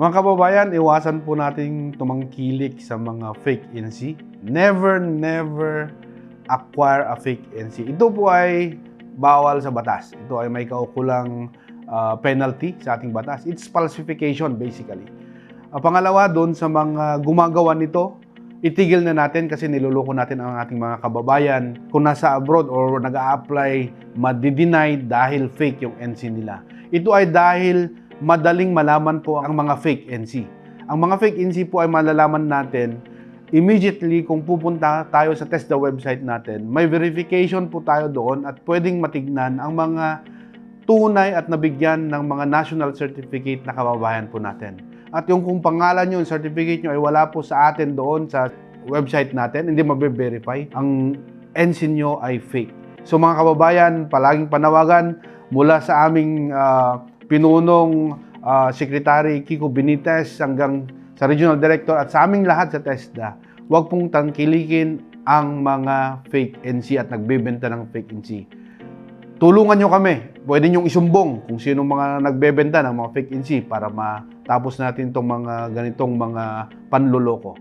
Mga kababayan, iwasan po natin tumangkilik sa mga fake NC. Never, never acquire a fake NC. Ito po ay bawal sa batas. Ito ay may kaukulang ah, penalty sa ating batas. It's falsification basically. Ah, pangalawa, doon sa mga gumagawa nito, itigil na natin kasi niloloko natin ang ating mga kababayan. Kung nasa abroad or nag apply madi-deny dahil fake yung NC nila. Ito ay dahil madaling malaman po ang mga fake NC. Ang mga fake NC po ay malalaman natin immediately kung pupunta tayo sa TESDA website natin. May verification po tayo doon at pwedeng matignan ang mga tunay at nabigyan ng mga national certificate na kababayan po natin. At yung kung pangalan nyo, yung certificate nyo ay wala po sa atin doon sa website natin, hindi mabe-verify, ang NC nyo ay fake. So mga kababayan, palaging panawagan mula sa aming ah, pinunong ah, Secretary Kiko Benitez hanggang sa Regional Director at sa aming lahat sa TESDA, huwag pong tangkilikin ang mga fake NC at nagbebenta ng fake NC. Tulungan nyo kami. Pwede nyo isumbong kung sino mga nagbebenta ng mga fake NC para matapos natin itong mga ganitong mga panluloko.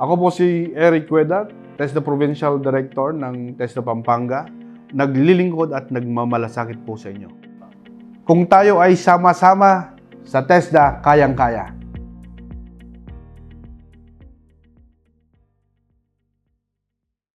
Ako po si Eric Cuedat, TESDA Provincial Director ng TESDA Pampanga. Naglilingkod at nagmamalasakit po sa inyo. Kung tayo ay sama-sama sa TESDA, kayang-kaya.